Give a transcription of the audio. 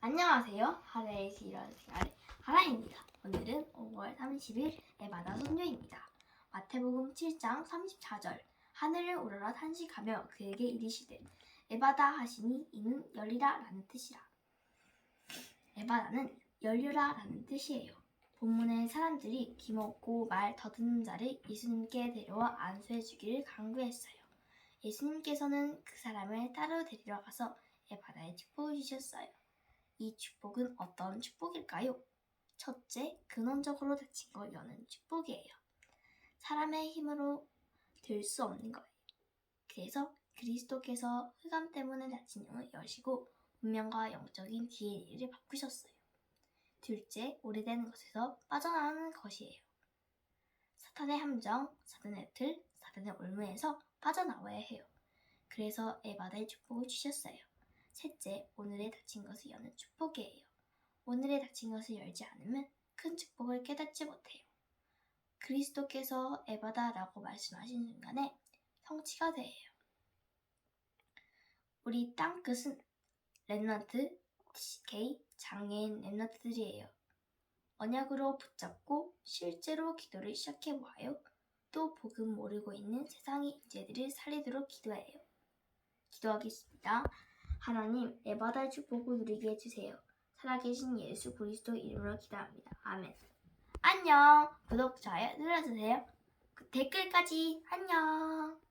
안녕하세요. 하라의 생활의 하라입니다. 오늘은 5월 30일 에바다 선교입니다. 마태복음 7장 34절 하늘을 우러러 탄식하며 그에게 이르시되 에바다 하시니 이는 열리라 라는 뜻이라. 에바다는 열려라 라는 뜻이에요. 본문의 사람들이 기먹고 말 더듬는 자를 예수님께 데려와 안수해 주기를 강구했어요. 예수님께서는 그 사람을 따로 데리러 가서 에바다에 축복을 주셨어요. 이 축복은 어떤 축복일까요? 첫째, 근원적으로 닫힌 걸 여는 축복이에요. 사람의 힘으로 될 수 없는 거예요. 그래서 그리스도께서 흑암 때문에 닫힌 영을 여시고 운명과 영적인 DNA를 바꾸셨어요. 둘째, 오래된 것에서 빠져나오는 것이에요. 사탄의 함정, 사탄의 틀, 사탄의 올무에서 빠져나와야 해요. 그래서 에바다의 축복을 주셨어요. 셋째, 오늘의 닫힌 것을 여는 축복이에요. 오늘의 닫힌 것을 열지 않으면 큰 축복을 깨닫지 못해요. 그리스도께서 에바다라고 말씀하신 순간에 성취가 돼요. 우리 땅 끝은 랩넌트, TCK, 장애인 랩넌트들이에요. 언약으로 붙잡고 실제로 기도를 시작해 보아요. 또 복음 모르고 있는 세상의 인재들을 살리도록 기도해요. 기도하겠습니다. 하나님, 에바다의 축복을 누리게 해주세요. 살아계신 예수 그리스도 이름으로 기도합니다. 아멘. 안녕. 구독, 좋아요 눌러주세요. 그 댓글까지 안녕.